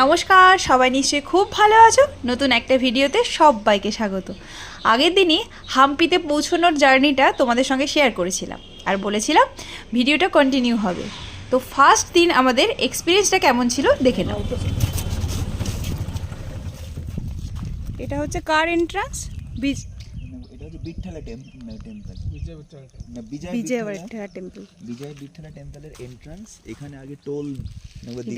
নমস্কার, সবাই নিশ্চয়ই খুব ভালো আছো? নতুন একটা ভিডিওতে সবাইকে স্বাগত। আগের দিনই হাম্পিতে পৌঁছানোর জার্নিটা তোমাদের সঙ্গে শেয়ার করেছিলাম আর বলেছিলাম ভিডিওটা কন্টিনিউ হবে। তো ফার্স্ট দিন আমাদের এক্সপিরিয়েন্সটা কেমন ছিল দেখে নাও। এটা হচ্ছে কার এন্ট্রান্স বিচ এটা হচ্ছে বিঠ্ঠলা টেম্পল না বিজয় বিজয় টেম্পল টেম্পলের এন্ট্রান্স এখানে আগে টোল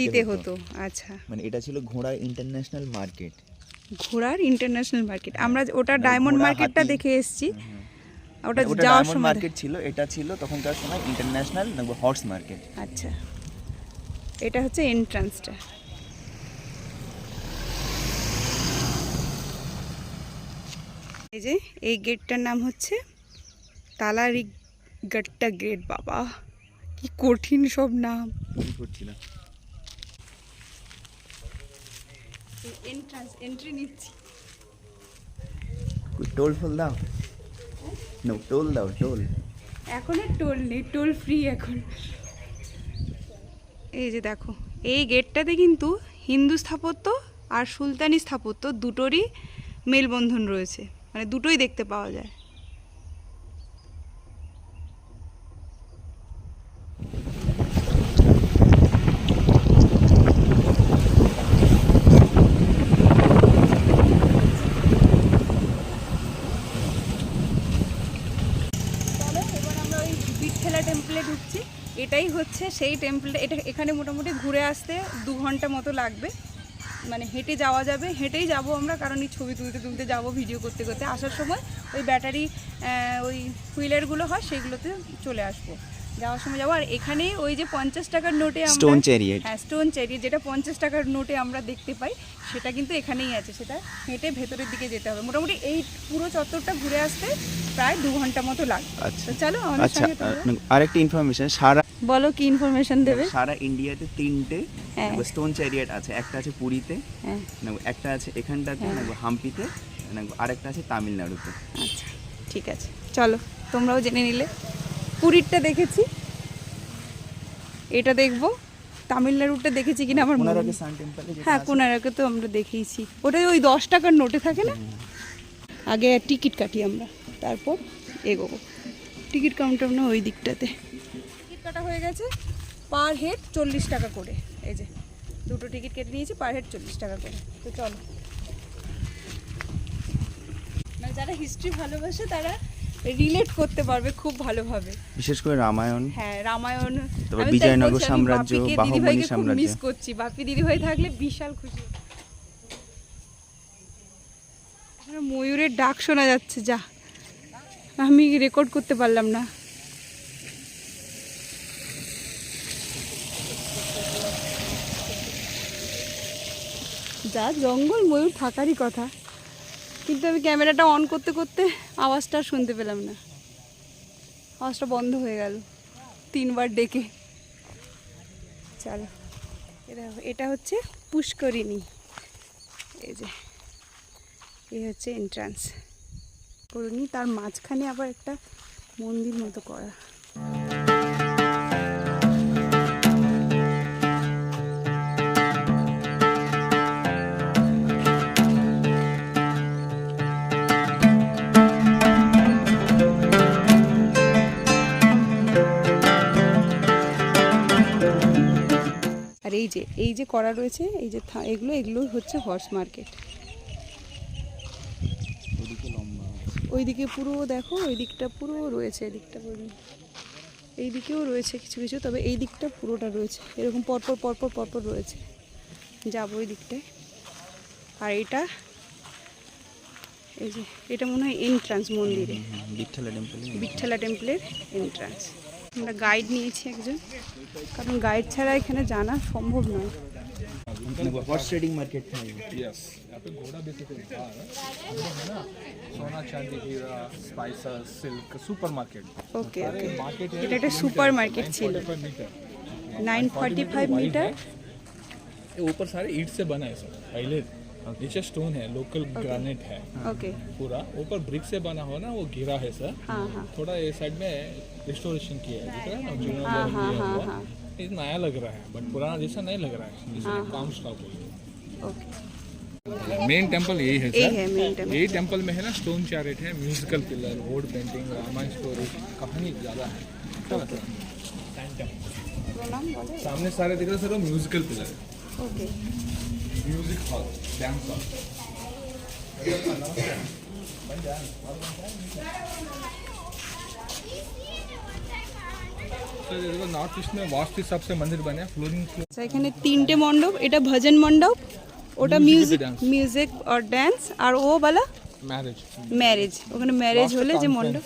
দিতে হতো। আচ্ছা। মানে এটা ছিল ঘোড়া ইন্টারন্যাশনাল মার্কেট ঘোড়ার ইন্টারন্যাশনাল মার্কেট আমরা ওটা মানে ডায়মন্ড মার্কেটটা দেখে এসেছি। ওটা ওটা যাওয়ার সময় মার্কেট ছিল এটা ছিল তখনকার সময় ইন্টারন্যাশনাল হর্স মার্কেট আচ্ছা। এটা হচ্ছে এন্ট্রান্সটা এই যে এই গেটটার নাম হচ্ছে তালারি গট্টা গেট বাবা। কি কঠিন সব নাম। এন্ট্রান্স এন্ট্রি নিচ্ছি। টোল ফোল দাও? নো টোল দাও টোল। এখন আর টোল নেই টোল ফ্রি এখন। এই যে দেখো এই গেটটাতে কিন্তু হিন্দু স্থাপত্য আর সুলতানি স্থাপত্য দুটোরই মেলবন্ধন রয়েছে। মানে দুটোই দেখতে পাওয়া যায়। এটাই হচ্ছে সেই টেম্পলটা এটা এখানে মোটামুটি ঘুরে আসতে দু ঘণ্টা মতো লাগবে। মানে হেঁটে যাওয়া যাবে। হেঁটেই যাব আমরা কারণ এই ছবি তুলতে তুলতে যাব ভিডিও করতে করতে। আসার সময় ওই ব্যাটারি ওই হুইলারগুলো হয় সেগুলোতে চলে আসব। যাওয়ার সময় যাব। আর এখানেই ওই যে পঞ্চাশ টাকার নোটে আমরা Stone chariot. হ্যাঁ স্টোন চ্যারিয়েট যেটা পঞ্চাশ টাকার নোটে আমরা দেখতে পাই সেটা কিন্তু এখানেই আছে। সেটা হেঁটে ভেতরের দিকে যেতে হবে। মোটামুটি এই পুরো চত্বরটা ঘুরে আসতে প্রায় দু ঘণ্টা মতো লাগবে। আচ্ছা। চলো আচ্ছা আরেকটা ইনফরমেশন সারা বলো কি ইনফরমেশন দেবে? সারা ইন্ডিয়াতে তিনটে হ্যাঁ। স্টোন চ্যারিয়েট আছে একটা আছে পুরীতে হ্যাঁ। একটা আছে এখানটাতে হাম্পিতে আরেকটা আছে তামিলনাড়ুতে। আচ্ছা ঠিক আছে। চলো তোমরাও জেনে নিলে। পুরীরটা দেখেছি। এটা দেখব। তামিলনাড়ুটা দেখেছি কিনা আমার মনে ওনার সান টেম্পলে হ্যাঁ কোনারকে তো আমরা দেখেইছি। ওটাই ওই দশ টাকার নোটে থাকে না? আগে টিকিট কাটি আমরা তারপর এগোবো। টিকিট কাউন্টার না ওই দিকটাতে। কাটা হয়ে গেছে পার হেড চল্লিশ টাকা করে। এই যে দুটো টিকিট কেটে নিয়েছি পার হেড চল্লিশ টাকা করে। তো চলো। মানে যারা হিস্ট্রি ভালোবাসে তারা রিলেট করতে পারবে খুব ভালোভাবে। বিশেষ করে রামায়ণ। হ্যাঁ রামায়ণ। তারপর বিজয়নগর সাম্রাজ্য, বাহুবলী সাম্রাজ্য। মিস করছি। বাপি দিদিভাই থাকলে বিশাল খুশি। ময়ূরের ডাক শোনা যাচ্ছে যা। আমি রেকর্ড করতে পারলাম না। যা জঙ্গল ময়ূর থাকারই কথা। কিন্তু আমি ক্যামেরাটা অন করতে করতে আওয়াজটা শুনতে পেলাম না। আওয়াজটা বন্ধ হয়ে গেল তিনবার ডেকে। চলো এটা এটা হচ্ছে পুষ্করিণী। এই যে, এই হচ্ছে এন্ট্রান্স পুষ্করিণী তার মাঝখানে আবার একটা মন্দির মতো করা। এই যে এই যে করা রয়েছে এই যে এগুলো এগুলো হচ্ছে হর্স মার্কেট ওইদিকে পুরো দেখো ওই দিকটা পুরো রয়েছে এদিকটা পুরো এই দিকেও রয়েছে কিছু কিছু তবে এই দিকটা পুরোটা রয়েছে। এরকম পরপর পরপর পরপর রয়েছে। যাব ওই দিকটায়। আর এটা এই যে এটা মনে হয় এন্ট্রান্স মন্দিরে। টেম্পলে বিঠ্ঠলা টেম্পলের এন্ট্রান্স আমরা গাইড নিয়েছি একজন কারণ গাইড ছাড়া এখানে জানা সম্ভব নয় হর্স ট্রেডিং মার্কেট था ये यस यहाँ पे घोड़ा बेसिकली था है ना सोना चांदी हीरा spices silk supermarket okay okay market এটা একটা সুপার মার্কেট ছিল metre nine forty five metre ये ऊपर सारे ईट से बना है सब पहले नीचे स्टोन है लोकल ग्रेनाइट है. ओके पूरा ऊपर ब्रिक से बना हो ना वो गिरा है सर. हाँ हाँ. थोड़ा ये साइड में रिस्टोरेशन किया है दिख रहा है ना हाँ, हाँ, किया। ये नया लग रहा है बट पुराना जैसा नहीं लग रहा है. इसलिए काम स्टॉप हो गया. ओके मेन टेंपल यही है सर है मेन टेंपल यही टेंपल में है ना स्टोन चैरेट है म्यूजिकल पिलर वोड पेंटिंग रामायण स्टोरी कहानी ज़्यादा है. अच्छा सामने सारे दिख रहे सर वो म्यूजिकल पिलर है okay music hall dance hall तो ये देखो नॉर्थ ईस्ट में वास्तु हिसाब से मंदिर बने हैं फ्लोरिंग আচ্ছা এখানে তিনটে মণ্ডপ এটা ভজন মণ্ডপ ওটা Music মিউজিক dance. মিউজিক আর ড্যান্স আর ও বলা मैरिज ম্যারেজ ওখানে ম্যারেজ হলে যে মণ্ডপ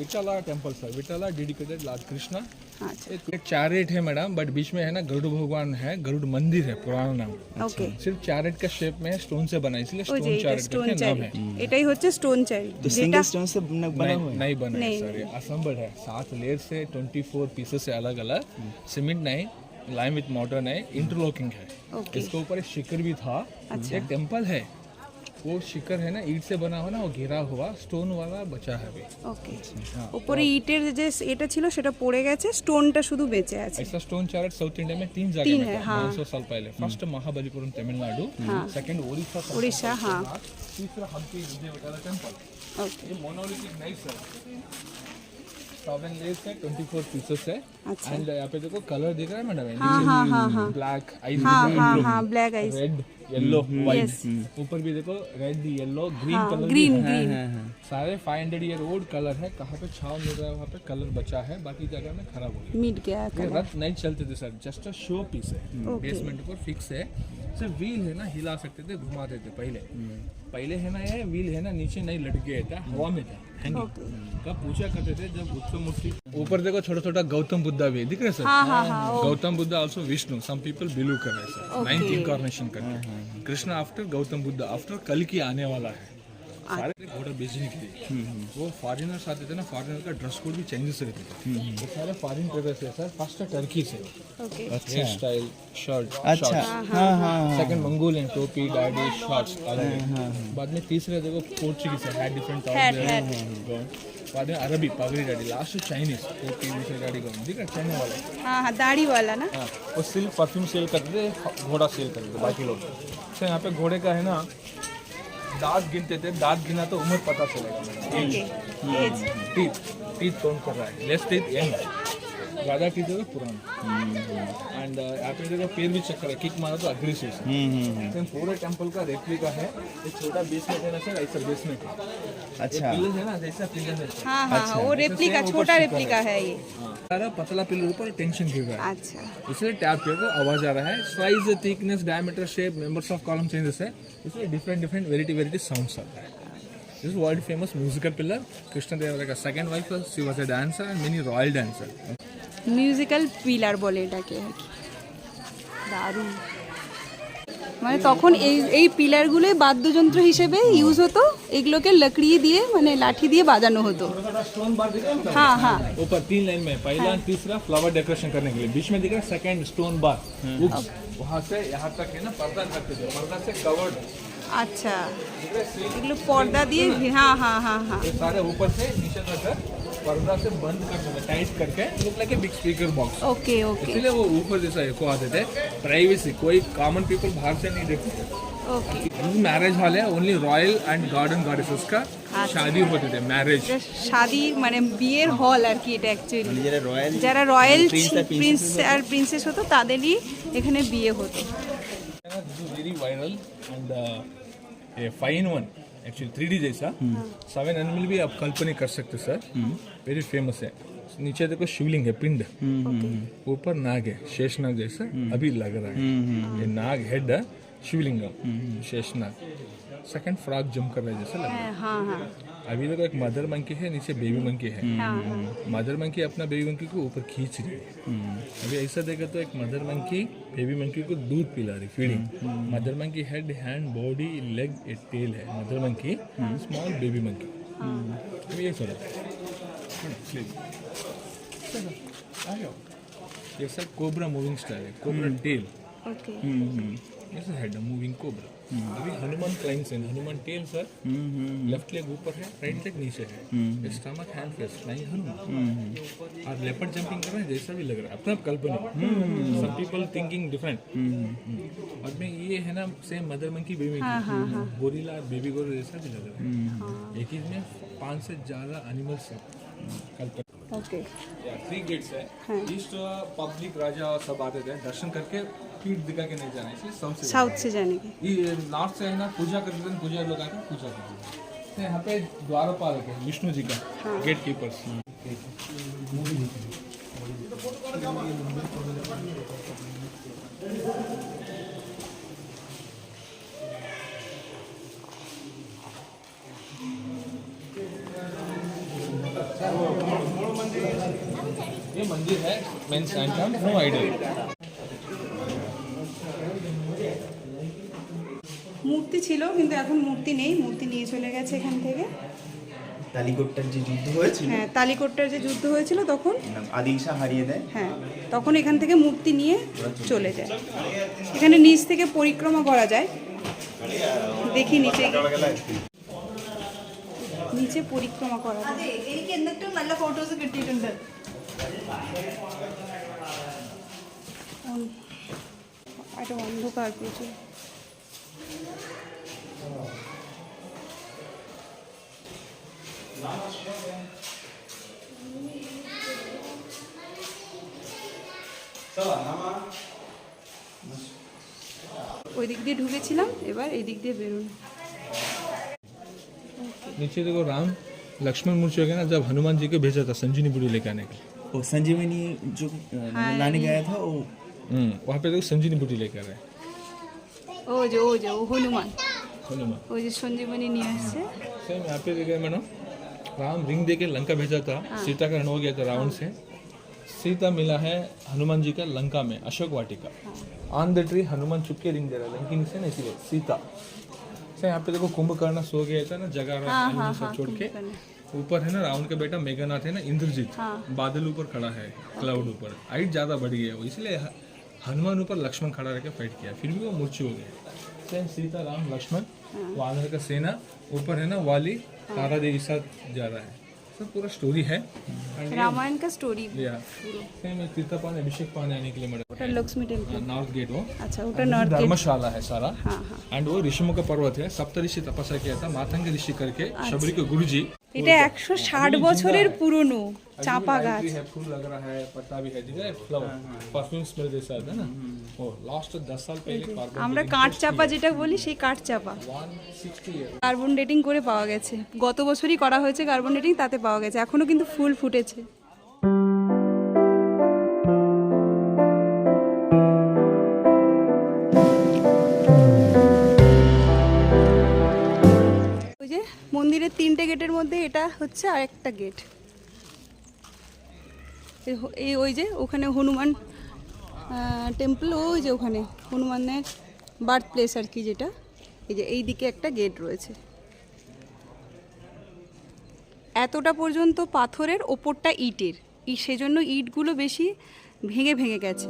Vittala temple sir Vittala dedicated lord Krishna আচ্ছা ये चैरेट है मैडम बट बीच में है ना गरुड़ भगवान है गरुड़ मंदिर है पुराना नाम ওকে सिर्फ चैरेट का शेप में है स्टोन से बना है, इसलिए ওই যে स्टोन এটা चैरेट স্টোন करके नाम চারি है এটাই হচ্ছে স্টোন চারি तो যেটা सिंगल स्टोन से बना बना हुआ नहीं, है नहीं बना है नहीं, सर ये असम्बल है सात लेयर से 24 पीसेस से अलग अलग सीमेंट नहीं लाइम विथ मोटर नहीं इंटरलॉकिंग है ओके इसके ऊपर एक शिखर भी था अच्छा। एक टेम्पल है वो शिखर है ना ईट से बना हुआ ना वो घिरा हुआ स्टोन वाला बचा है अभी ওকে हाँ, উপরে ইটের যে এটা ছিল সেটা পড়ে গেছে স্টোনটা শুধু বেঁচে আছে ऐसा स्टोन चैरेट साउथ इंडिया में तीन जगह तीन में है, था हाँ। 900 साल पहले फर्स्ट महाबलीपुरम तमिलनाडु सेकंड ओडिशा उड़ीसा, हाँ। तीसरा हम्पी विजयवाड़ा टेम्पल ওকে ये मोनोलिथिक नहीं सर सेवन लेयर्स है 24 पीसेस है। अच्छा। एंड यहाँ पे देखो कलर दिख रहा है मैडम हाँ हाँ हाँ हाँ। ब्लैक आइस हाँ हाँ हाँ ब्लैक रेड येलो व्हाइट ऊपर भी देखो रेड येलो ग्रीन हाँ कलर ग्रीन है। ग्रीन सारे 500 ईयर ओल्ड कलर है कहाँ पे छाव मिल रहा है वहाँ पे कलर बचा है बाकी जगह में खराब हो गया मिट गया रथ नहीं चलते थे sir just a show piece है। बेसमेंट ऊपर फिक्स है। सिर्फ़ व्हील है ना हिला सकते थे घुमाते थे पहले। पहले है ना ये व्हील है ना नीचे नहीं लटक गया था हवा में था। hanging। कब पूछा करते थे जब उत्सव मूर्ति ऊपर देखो छोटा छोटा गौतम बुद्धा भी है दिख रहे सर? हाँ हाँ हाँ Gautam Buddha also Vishnu some people believe कर रहे हैं सर. नाइन्थ इनकारनेशन करके। कृष्ण आफ्टर गौतम बुद्ध आफ्टर कल की आने वाला है। सारे घोड़ा बेचने के लिए वो फॉरेनर्स आते थे ना फॉरेनर का ड्रेस कोड भी चेंजेस रहते थे वो सारे फॉरेन है सर फ़र्स्ट टर्की से। ओके हेयर स्टाइल शर्ट अच्छा। हाँ हाँ सेकंड मंगोलियन टोपी गाड़ी शॉर्ट्स बाद में तीसरे देखो पोर्चुगीज है डिफरेंट. बाद में अरबी पगड़ी गाड़ी लास्ट चाइनीज़ टोपी दूसरी गाड़ी है चाइना वाला। हाँ हाँ दाढ़ी वाला ना? हाँ वो सिल्क परफ्यूम सेल करते थे घोड़ा सेल करते थे बाकी लोग। तो यहाँ पे घोड़े का है ना दांत गिनते थे दांत गिना तो उम्र पता चलेगा। ओके एज टीथ टीथ कौन कर रहा है? लेस टीथ यंग है ज़्यादा टीथ है तो पुराना एंड यहाँ पे देखो पैर भी चक्कर है किक मारा तो अग्रेसिव से। हम्म हम्म लेकिन पूरे टेंपल का रेप्लिका है। ये छोटा बेसमेंट है ना सर ऐसा बेसमेंट है ये अच्छा। पिलर है ना जैसा पिलर है। हाँ हाँ हाँ वो रेप्लिका छोटा रेप्लिका है ये। हाँ। सारा पतला पिलर ऊपर टेंशन गिर रहा है। अच्छा। इसलिए टैप किया तो आवाज़ आ रहा है। Size thickness diameter shape members of column changes है। इसलिए different different variety variety sounds आता है। this is world famous musical pillar Krishna Devaraya का second wife she was a dancer and many royal dancer musical pillar বলে এটাকে আর কি দারুণ মানে তখন এই এই পিলারগুলো বাদ্যযন্ত্র হিসেবে ইউজ হতো এগুলোকে লকড়ি দিয়ে মানে লাঠি দিয়ে বাজানো হতো स्टोन बार दिख रहा है हाँ हाँ ऊपर तीन लाइन में पहला और तीसरा फ्लावर डेकोरेशन करने के लिए बीच में दिख रहा है सेकंड स्टोन बार वहां से यहाँ तक है ना पर्दा करते थे पर्दा से कवर्ड আচ্ছা এগুলো পর্দা দিয়ে হ্যাঁ হ্যাঁ হ্যাঁ হ্যাঁ ये सारे ऊपर से नीचे तक पर्दा से बंद कर देते टाइट करके look like a big speaker box okay okay इसलिए वो ऊपर जैसा एको आते थे प्राइवेसी कोई कॉमन पीपल बाहर से नहीं देखते थे ওকে मैरिज हॉल है only royal and garden goddesses का शादी होते थे मैरिज এটা শাদি মানে বিয়ের হল আর কি এটা অ্যাকচুয়ালি মানে যারা রয়্যাল যারা রয়্যাল Prince আর প্রিন্স princess আর প্রিন্সেস হতো তাদেরই এখানে বিয়ে হতো this is very viral a fine one actually three D जैसा। सेवन एनिमल भी आप कल्पना कर सकते सर वेरी फ़ेमस है। नीचे देखो शिवलिंग है, पिंड। ऊपर नाग है, शेषनाग जैसा अभी लग रहा है। ये नाग हेड है, शिवलिंगम, शेषनाग। सेकंड फ्रॉक जम कर रहा है जैसा लग रहा है। हाँ, हाँ। अभी तक एक मदर मंकी है नीचे बेबी मंकी है। हाँ, हाँ। मदर मंकी अपना बेबी मंकी को ऊपर खींच रही है। हम्म। अभी ऐसा देखा तो एक मदर मंकी बेबी मंकी को दूध पिला रही feeding mother monkey head hand body leg a tail है। Mother monkey small baby monkey अभी ये सो चलो ये सब कोबरा मूविंग स्टाइल है cobra tail okay This is head, a moving cobra. अभी हनुमान क्लाइंस है Hanuman tail sir left leg ऊपर है राइट लेग नीचे है। Stomach hand face flying Hanuman और लेपर्ड जंपिंग कर रहे हैं जैसा भी लग रहा है। अपना कल्पना। सब पीपल थिंकिंग डिफरेंट और में ये है ना same mother monkey baby monkey gorilla baby gorilla जैसा भी लग रहा है। एक ही में पाँच से ज़्यादा एनिमल्स है। कल्पना। ওকে थ्री गेट्स है। ईस्ट पब्लिक राजा सब आते थे। दर्शन करके दिखा के नहीं जाना साउथ से साउथ से जाने की। ये नॉर्थ से है ना पूजा करते थे पूजा लोग आके पूजा करते थे तो यहाँ पे द्वारपाल है विष्णु जी का गेट कीपर्स ये मंदिर है मेन सैंटम नो आइडिया ছিল কিন্তু এখন মূর্তি নেই মূর্তি নিয়ে চলে গেছে এখান থেকে তালিকোটটার যে যুদ্ধ হয়েছিল হ্যাঁ তালিকোট্টার যে যুদ্ধ হয়েছিল তখন আদিল শাহ হারিয়ে দেয় হ্যাঁ তখন এখান থেকে মূর্তি নিয়ে চলে যায় এখানে নিচ থেকে পরিক্রমা করা যায় দেখি নিচে গিয়ে। নিচে পরিক্রমা করা যায় എനിക്ക് എന്നിട്ടും നല്ല ഫോട്ടോസ് കിട്ടിയിട്ടുണ്ട് অন- একটা অন্ধকার প্রচুর ওই দিক দিয়ে ঢুকেছিলাম এবার এই দিক দিয়ে বেরোন नीचे देखो राम लक्ष्मण मूर्ति हो गया ना जब हनुमान जी को भेजा था संजीवनी बुरी लेके आने के लिए वो संजीवनी जो अ, लाने गया था वो हम्म, वहाँ पे देखो संजीवनी बुटी लेके आ रहे हैं ও যে ও যে ও হনুমান हनुमान ওই যে সঞ্জীবনী নিয়ে আসছে सेम यहाँ पे देखा मैडम राम रिंग दे के लंका भेजा था सीता का रण हो गया था रावण से सीता मिला है हनुमान जी का लंका में Ashok Vatika. On the tree Hanuman चुप के रिंग दे रहा है लंकिन से ना इसीलिए सीता। से यहाँ पे देखो कुंभकर्ण सो गया था ना जगह animal सब छोड़ के। ऊपर है ना रावण का बेटा मेघनाथ है ना इंद्रजीत। हाँ। बादल ऊपर खड़ा है क्लाउड ऊपर। हाइट ज़्यादा बढ़ गया है वो इसलिए हनुमान ऊपर लक्ष्मण खड़ा रहकर फाइट किया फिर भी वो मूर्छी हो गया। सेम सीता राम लक्ष्मण वानर का सेना ऊपर है ना वाली तारा देवी के साथ जा रहा है। सब पूरा स्टोरी है And ये- রামায়ণ কা স্টোরি या सेम ये तीर्थ पाने अभिषेक पाने आने के लिए ওটা madam Lakshmi temple north gate वो আচ্ছা ওটা নর্থ গেট धर्मशाला है सारा हाँ हाँ एंड वो ऋषिमुख का पर्वत है सप्त ऋषि तपस्या किया था मातंग ऋषि करके शबरी के गुरु जी এটা একশো ষাট বছরের পুরনো চাপা গাছ है फूल लग रहा है पत्ता भी है दिखा है फ्लावर परफ्यूम स्मेल जैसा आता है ना वो लास्ट दस साल पहले कार्बन আমরা কাঠ চাপা যেটা বলি সেই কাঠ চাপা one sixty year carbon dating করে পাওয়া গেছে গত বছরই করা হয়েছে কার্বন ডেটিং তাতে পাওয়া গেছে এখনো কিন্তু ফুল ফুটেছে ওই যে মন্দিরের তিনটে গেটের মধ্যে এটা হচ্ছে আরেকটা গেট এই ওই যে ওখানে হনুমান টেম্পল ওই যে ওখানে হনুমানের বার্থ প্লেস আর কি যেটা। এই যে এই দিকে একটা গেট রয়েছে। এতটা পর্যন্ত পাথরের ওপরটা ইটের। সেজন্য ইটগুলো বেশি ভেঙে ভেঙে গেছে।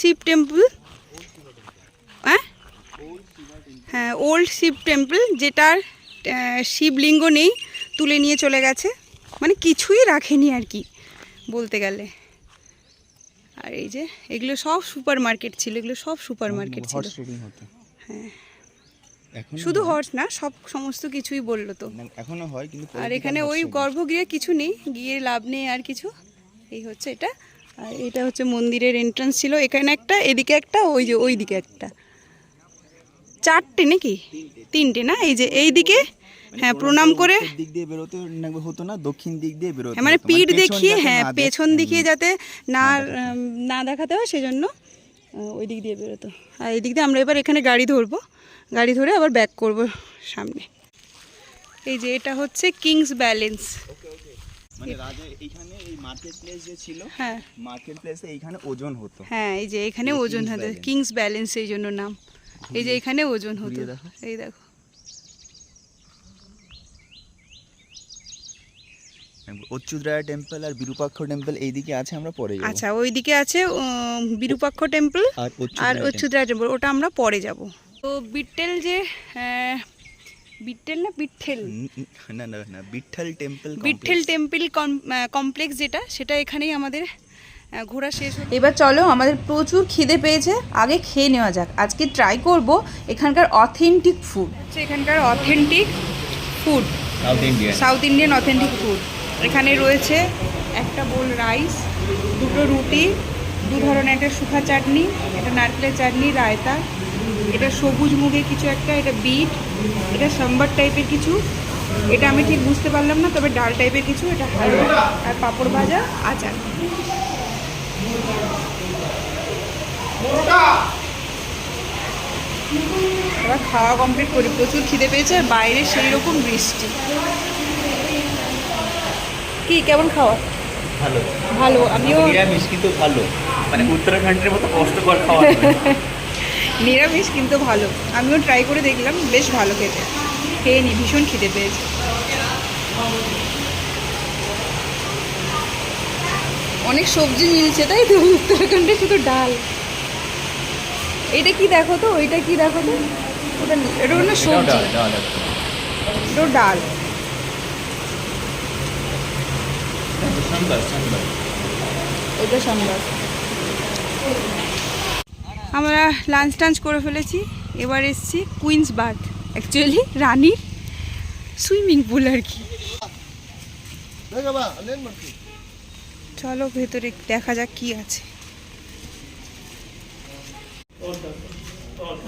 শিব টেম্পল। হ্যাঁ? হ্যাঁ ওল্ড শিব টেম্পল যেটার শিবলিঙ্গ নেই তুলে নিয়ে চলে গেছে। মানে কিছুই রাখেনি আর কি বলতে গেলে। আর এই যে এগুলো সব সুপার মার্কেট ছিল এগুলো সব সুপার মার্কেট ছিল। হর্স হ্যাঁ। শুধু হর্স না সব সমস্ত কিছুই বলল তো। এখনও হয় কিন্তু আর এখানে ওই গর্ভগৃহে কিছু নেই গিয়ে লাভ নেই আর কিছু। এই হচ্ছে এটা। আর এটা হচ্ছে মন্দিরের এন্ট্রান্স ছিল। এখানে একটা এদিকে একটা ওই যে ওই দিকে একটা। চারটে নাকি? তিনটে না? এই যে এই দিকে হ্যাঁ প্রণাম করে। দিক দিয়ে বেরোতে হতো না দক্ষিণ দিক দিয়ে বেরোতে হ্যাঁ মানে। পিঠ দেখিয়ে হ্যাঁ পেছন দেখিয়ে যাতে না না দেখাতে হয় সেজন্য ওই দিক দিয়ে বেরোতো। আর এই দিক দিয়ে আমরা এবার এখানে গাড়ি ধরবো। গাড়ি ধরে আবার ব্যাক করব সামনে। এই যে এটা হচ্ছে কিংস ব্যালেন্স। মানে রাজা এইখানে এই মার্কেট প্লেস যে ছিল হ্যাঁ। মার্কেট প্লেসে এইখানে ওজন হতো। হ্যাঁ এই যে এখানে ওজন হতো কিংস ব্যালেন্স এই জন্য নাম। এই যে এখানে ওজন হতো। এই দেখো। অচ্যুতরায় টেম্পল আর বিরূপাক্ষ টেম্পল এইদিকে আছে আমরা পরে যাব। আচ্ছা ওইদিকে আছে বিরূপাক্ষ টেম্পল আর অচ্যুতরায় টেম্পল ওটা আমরা পরে যাব। তো বিট্টেল যে বিট্টেল না বিট্ঠেল? না না না Vitthal temple Vitthal temple complex যেটা সেটা এখানেই আমাদের ঘোরা শেষ এবার চলো আমাদের প্রচুর খিদে পেয়েছে। আগে খেয়ে নেওয়া যাক। আজকে ট্রাই করব এখানকার অথেন্টিক ফুড এখানকার authentic food South Indian South Indian authentic food এখানে রয়েছে একটা বোল রাইস দুটো রুটি দু ধরনের একটা শুকা চাটনি এটা নারকেলের চাটনি রায়তা। এটা সবুজ মুগের কিছু একটা এটা বিট এটা সাম্বার টাইপের কিছু। এটা আমি ঠিক বুঝতে পারলাম না তবে ডাল টাইপের কিছু এটা হালুয়া আর পাঁপড় ভাজা আচার। এবার খাওয়া কমপ্লিট করি। প্রচুর খিদে পেয়েছে আর বাইরে সেই রকম বৃষ্টি। কি কেমন খাওয়া? ভালো। ভালো আমিও মিষ্টি কিন্তু ভালো। মানে উত্তরাখণ্ডের মতো কষ্টকর খাওয়া নিরামিষ কিন্তু ভালো। আমিও ট্রাই করে দেখলাম বেশ ভালো খেতে। খেয়ে নি ভীষণ খিদে পেয়েছে। অনেক সবজি মিলছে তাই তো? উত্তরাখণ্ডে শুধু ডাল। এটা কি দেখো তো? ওইটা কি দেখো তো? ওটা এটা না সবজি। এটা ডাল। ওইটা সাম্বার। আমরা লাঞ্চ টাঞ্চ করে ফেলেছি। এবার এসছি কুইন্স বার্থ অ্যাকচুয়ালি রানীর সুইমিং পুল আর কি। চলো ভেতরে দেখা যাক কি আছে।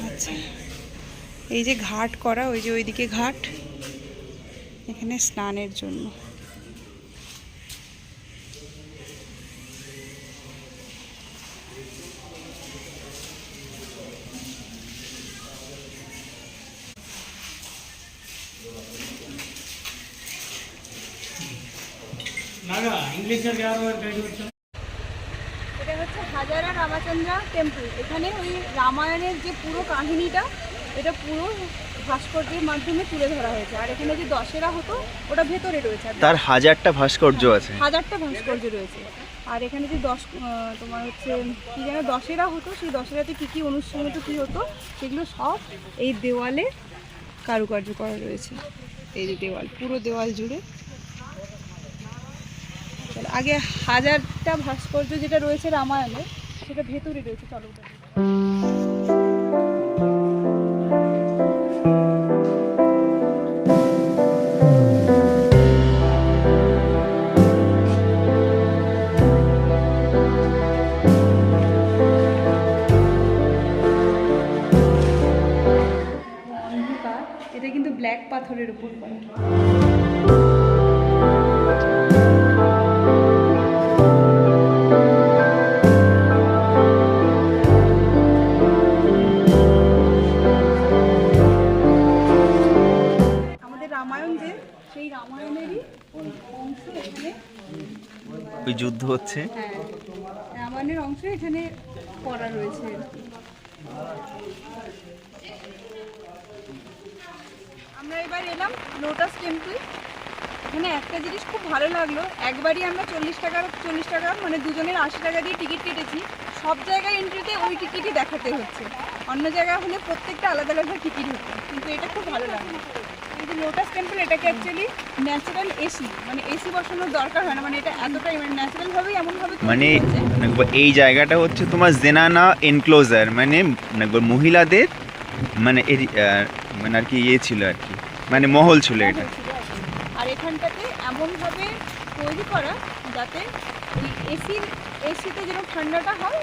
আচ্ছা। এই যে ঘাট করা, ওই যে ওইদিকে ঘাট। এখানে স্নানের জন্য। এটা হচ্ছে হাজারা রামাচন্দ্রা টেম্পল এখানে ওই রামায়ণের যে পুরো কাহিনীটা এটা পুরো ভাস্কর্যের মাধ্যমে তুলে ধরা হয়েছে। আর এখানে যে দশেরা হতো ওটা ভেতরে রয়েছে আর তার হাজারটা ভাস্কর্য আছে। হাজারটা ভাস্কর্য রয়েছে। আর এখানে যে দশ তোমার হচ্ছে কি যেন দশেরা হতো সেই দশেরাতে কী কী অনুষ্ঠান হতো কী হতো সেগুলো সব এই দেওয়ালে কারুকার্য করা রয়েছে। এই যে দেওয়াল পুরো দেওয়াল জুড়ে আগে হাজারটা ভাস্কর্য যেটা রয়েছে রামায়ণে, সেটা ভেতরে রয়েছে, চলো ওটা এটা কিন্তু ব্ল্যাক পাথরের উপর করা। যুদ্ধ হচ্ছে। হ্যাঁ এখানে করা রয়েছে আমরা এবার এলাম লোটাস টেম্পল এখানে একটা জিনিস খুব ভালো লাগল। একবারই আমরা চল্লিশ টাকার চল্লিশ টাকা মানে দুজনের আশি টাকা দিয়ে টিকিট কেটেছি। সব জায়গায় এন্ট্রিতে ওই টিকিটই দেখাতে হচ্ছে। অন্য জায়গায় হলে প্রত্যেকটা আলাদা আলাদা টিকিট হতো। কিন্তু এটা খুব ভালো লাগল। লোটাস টেম্পল এটাকে অ্যাকচুয়ালি ন্যাচারাল এসি মানে এসি বসানোর দরকার হয় না মানে এটা এতটাই মানে ন্যাচারালভাবেই এমনভাবে তৈরি মানে হয়েছে। মানে এই জায়গাটা হচ্ছে তোমার জেনানা এনক্লোজার মানে মহিলাদের মানে মানে আর কি ইয়ে ছিল আর কি মানে মহল ছিল এটা। আর এখানটাতে এমনভাবে তৈরি করা যাতে এসির এসিতে যেরকম ঠান্ডাটা হয়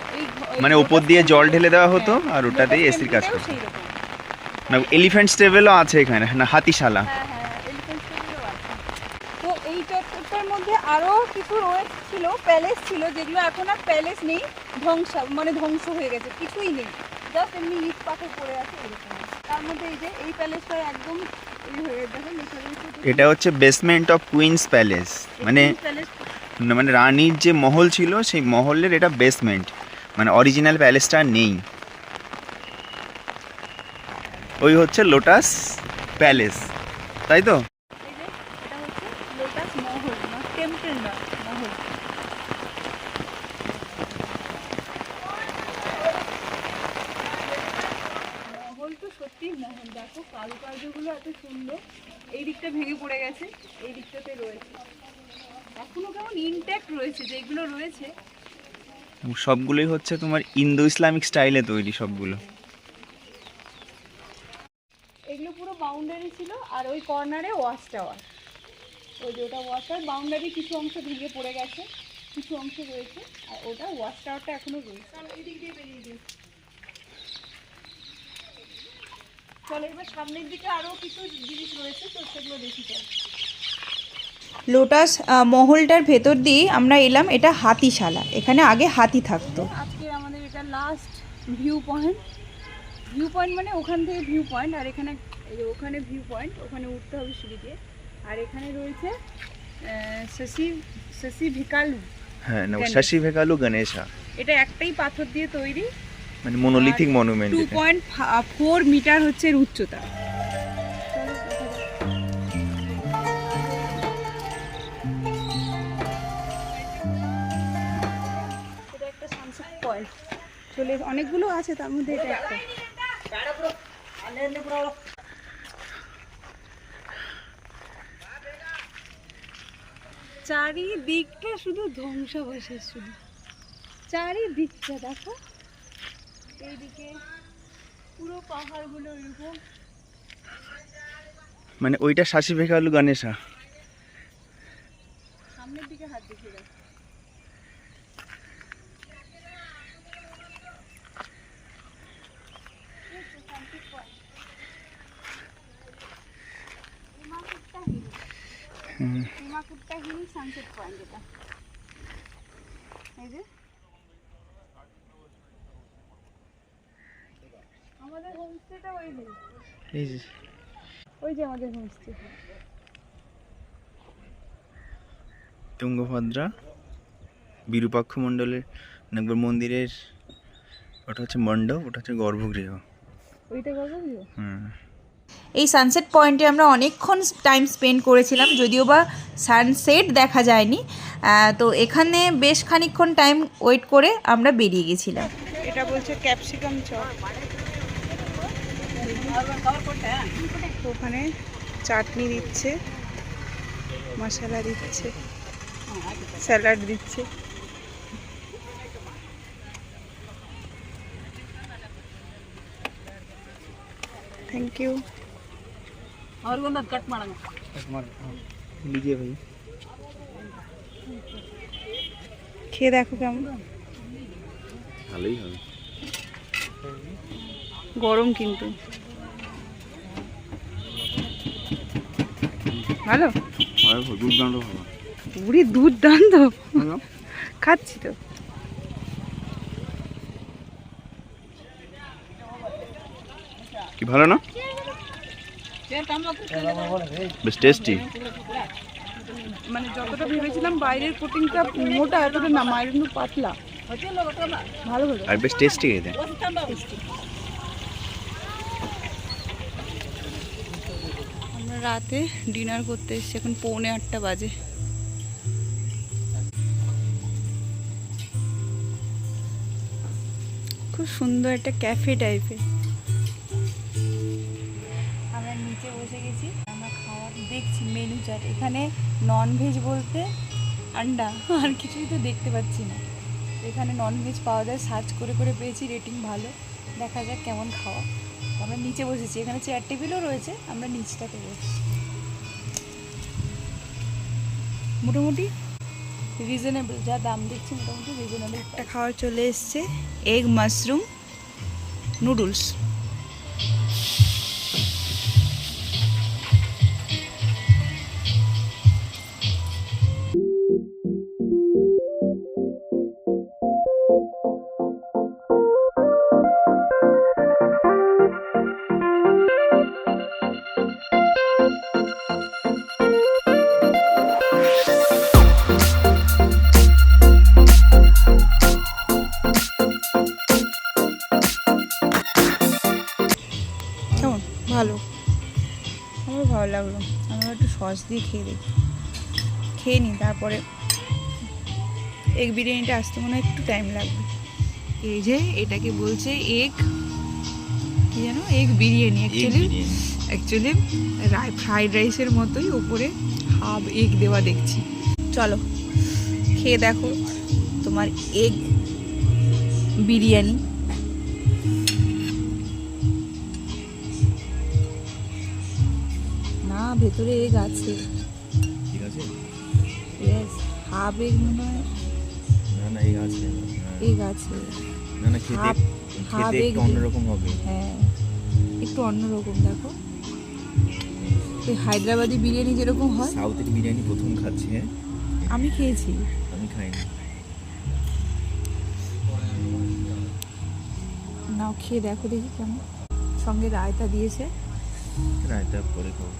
মানে ওপর দিয়ে জল ঢেলে দেওয়া হতো হ্যাঁ, আর ওটাতেই এসির কাজ করতো। মানে এলিফ্যান্ট স্টেভেলও আছে এখানে না হাতিশালা। হ্যাঁ হ্যাঁ তো এই চত্বরটার মধ্যে আরও কিছু রয়েছিল প্যালেস ছিল যেগুলো এখন আর প্যালেস নেই ধ্বংস মানে ধ্বংস হয়ে গেছে কিছুই নেই। জাস্ট এমনি ইট পাথর পড়ে আছে এরকম। তার মধ্যে এই যে এই প্যালেসটা একদম এই দেখো লেখা রয়েছে তো এটা হচ্ছে বেসমেন্ট অফ কুইন্স প্যালেস মানে না, মানে রানীর যে মহল ছিল সেই মহলের এটা বেসমেন্ট মানে অরিজিনাল প্যালেসটা নেই। ওই হচ্ছে লোটাস প্যালেস তাই তো? সুন্দর। ভেঙে পড়ে গেছে। রয়েছে। যেগুলো রয়েছে, সবগুলোই হচ্ছে তোমার ইন্দো ইসলামিক স্টাইলে তৈরি সবগুলো এগুলো পুরো বাউন্ডারি ছিল আর ওই কর্নারে ওয়াশ টাওয়ার ওই যে ওটা ওয়াচ টাওয়ার বাউন্ডারি কিছু অংশ ভেঙে পড়ে গেছে কিছু অংশ রয়েছে আর ওটা ওয়াশ টাওয়ারটা এখনও রয়েছে। বেরিয়ে দিই চলো এবার সামনের দিকে আরও কিছু জিনিস রয়েছে তো সেগুলো দেখি চল। লোটাস মহলটার ভেতর দিয়ে আমরা এলাম এটা হাতিশালা। এখানে আগে হাতি থাকতো। আজকে আমাদের এটা last view point view point মানে ওখান থেকে ভিউ পয়েন্ট আর এখানে এই যে ওখানে ভিউ পয়েন্ট ওখানে উঠতে হবে সিঁড়ি দিয়ে আর এখানে রয়েছে শশী শশী ভিকালু হ্যাঁ না শশী ভেকালু গণেশা এটা একটাই পাথর দিয়ে তৈরি মানে monolithic monument two point four metre হচ্ছে এর উচ্চতা একটা সানসেট পয়েন্ট চলে অনেকগুলো আছে তার মধ্যে এটা একটা চারিদিকটা শুধু ধ্বংসাবশেষ শুধু। চারিদিকটা দেখো। এইদিকে পুরো পাহাড়গুলো এরকম। মানে ওইটা শাশি শশী হলো গণেশা সামনের দিকে হাত দেখিয়ে দেখো হিল সানসেট পয়েন্ট এটা। এই যে। আমাদের হোমস্টেটা ওই যে। এই যে। ওই যে আমাদের হোমস্টে তুঙ্গভদ্রা বিরূপাক্ষ মণ্ডলের একবার মন্দিরের ওটা হচ্ছে মণ্ডপ ওটা হচ্ছে গর্ভগৃহ। ওইটা গল্প হুম। এই সানসেট পয়েন্টে আমরা অনেকক্ষণ টাইম স্পেন্ড করেছিলাম, যদিও বা সানসেট দেখা যায়নি। তো এখানে বেশ খানিকক্ষণ টাইম ওয়েট করে আমরা বেরিয়ে গেছিলাম। এটা বলছে ক্যাপসিকাম ওখানে চাটনি দিচ্ছে, মশলা দিচ্ছে স্যালাড দিচ্ছে। থ্যাংক ইউ লিজিয়ে ভাই খেয়ে দেখো কেমন? ভালোই হবে। গরম কিন্তু। ভালো? দুর্দান্ত ভালো। পুরি দুর্দান্ত। খাচ্ছি তো। কি ভালো না? বেশ টেস্টি মানে যতটা ভেবেছিলাম বাইরের কোটিংটা মোটা এতটা না মায়ের কিন্তু পাতলা। ভালো হলো। আর বেশ টেস্টি খেতে। আমরা রাতে ডিনার করতে এসেছি এখন পৌনে আটটা বাজে। খুব সুন্দর একটা ক্যাফে টাইপের চার্ট এখানে নন ভেজ বলতে আন্ডা, আর কিছুই তো দেখতে পাচ্ছি না। এখানে নন ভেজ পাওয়া যায় সার্চ করে করে পেয়েছি রেটিং ভালো। দেখা যাক কেমন খাওয়া। আমরা নিচে বসেছি, এখানে চেয়ার টেবিলও রয়েছে, আমরা নিচটাতে বসছি। মোটামুটি রিজনেবল যা দাম দেখছি মোটামুটি রিজনেবল একটা খাওয়ার চলে এসছে এগ মাশরুম নুডলস দিয়ে খেয়ে দেখি খেয়ে নিই তারপরে এগ বিরিয়ানিটা আসতে মনে হয় একটু টাইম লাগবে। এই যে এটাকে বলছে এগ কি জানো egg biryani. Actually actually fried রাইসের মতোই উপরে হাফ এগ দেওয়া দেখছি। চলো খেয়ে দেখো তোমার এগ বিরিয়ানি। ভেতরে এগ আছে ঠিক আছে? ইয়েস হাফ এগ মনে হয়। না না এই আছে এগ আছে না না খেতে হাফ- হাফ খেতে egg একটু অন্যরকম হবে। হ্যাঁ একটু অন্যরকম দেখো। ওই হায়দ্রাবাদি বিরিয়ানি যেরকম হয়। সাউথের বিরিয়ানি প্রথম খাচ্ছি হ্যাঁ? আমি খেয়েছি। আমি খাইনি। নাও খেয়ে দেখো দেখি কেমন। সঙ্গে রায়তা দিয়েছে। রায়তা পরে খাব।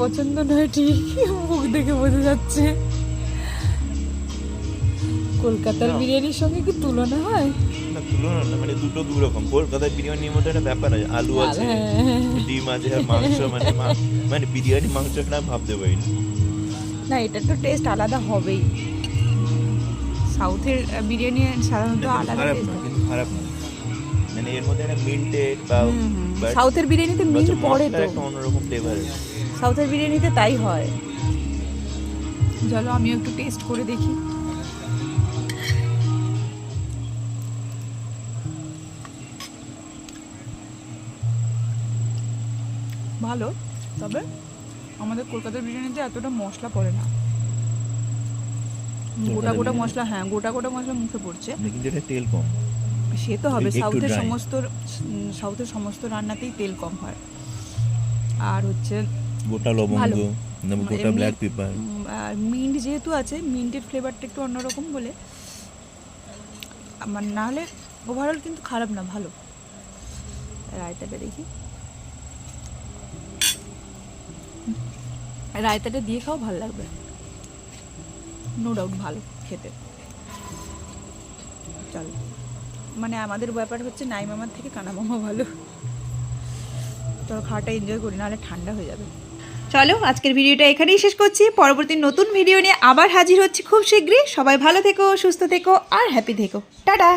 পছন্দ নয় ঠিক মুখ দেখে বোঝা যাচ্ছে। কলকাতার বিরিয়ানির সঙ্গে কি তুলনা হয়? না তুলনা না মানে দুটো দু রকম কলকাতার বিরিয়ানির মধ্যে একটা ব্যাপার আছে আলু আছে হ্যাঁ। ডিম আছে আর মাংস মানে মানে বিরিয়ানি মাংস না ভাবতে পারি না। এটা তো টেস্ট আলাদা হবেই। সাউথের বিরিয়ানি সাধারণত আলাদা টেস্ট কিন্তু খারাপ না। মানে এর মধ্যে একটা মিন্টেড বা সাউথের বিরিয়ানিতে মিন্ট পড়ে তো। অন্যরকম ফ্লেভার সাউথের বিরিয়ানিতে তাই হয়। চলো আমিও একটু টেস্ট করে দেখি। ভালো তবে আমাদের কলকাতার বিরিয়ানিতে এতটা মশলা পড়ে না। গোটা গোটা মশলা হ্যাঁ গোটা গোটা মশলা মুখে পড়ছে। তেল কম। সে তো হবে সাউথের সমস্ত সাউথের সমস্ত রান্নাতেই তেল কম হয়। আর হচ্ছে গোটা লবঙ্গ না গোটা ব্ল্যাক পেপার আর মিন্ট যেহেতু আছে মিন্টের ফ্লেভারটা একটু অন্যরকম বলে আমার না হলে ওভারঅল কিন্তু খারাপ না ভালো। রায়তাটা দেখি। রায়তাটা দিয়ে খাও ভালো লাগবে। নো ডাউট ভালো খেতে। চলো। মানে আমাদের ব্যাপার হচ্ছে নাই মামার থেকে কানা মামা ভালো। চলো খাওয়াটা এনজয় করি নাহলে ঠান্ডা হয়ে যাবে। চলো, আজকের ভিডিওটা এখানেই শেষ করছি। পরবর্তী নতুন ভিডিও নিয়ে আবার হাজির হচ্ছি খুব শীঘ্রই। সবাই ভালো থেকো, সুস্থ থেকো, আর হ্যাপি থেকো। টাটা!